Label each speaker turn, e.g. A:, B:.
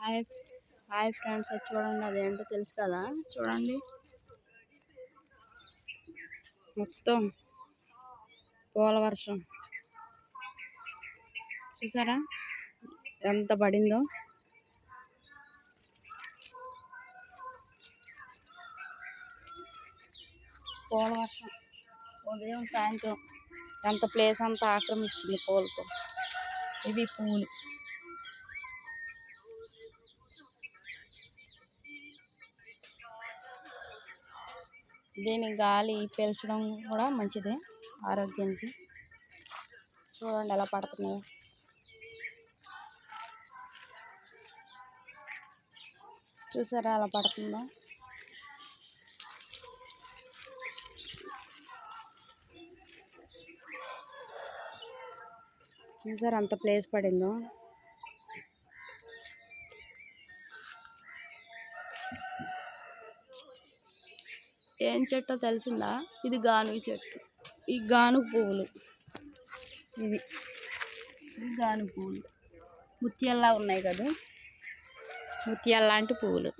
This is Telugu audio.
A: Hi hi friends. అది చూడండి అదేంటో తెలుసు కదా? చూడండి. మొత్తం పూల వర్షం. చూసారా? ఎంత పడిందో? పూల వర్షం. ఉదయం సాయంత్రం. ఎంత ప్లేస్ అంతా ఆక్రమిస్తుంది పూలతో. ఇవి పూలు. దీని గాలి పీల్చడం కూడా మంచిదే ఆరోగ్యానికి. చూడండి ఎలా పడుతున్నాయో. చూసారా ఎలా పడుతుందో? చూసారా అంత ప్లేస్ పడిందో? ఏం చెట్టో తెలిసిందా? ఇది గానుగ చెట్టు. ఈ గానుగ పువ్వులు ఇది. ఇది గానుగ పువ్వులు ముత్యాల్లా ఉన్నాయి కదా? ముత్యాల లాంటి పువ్వులు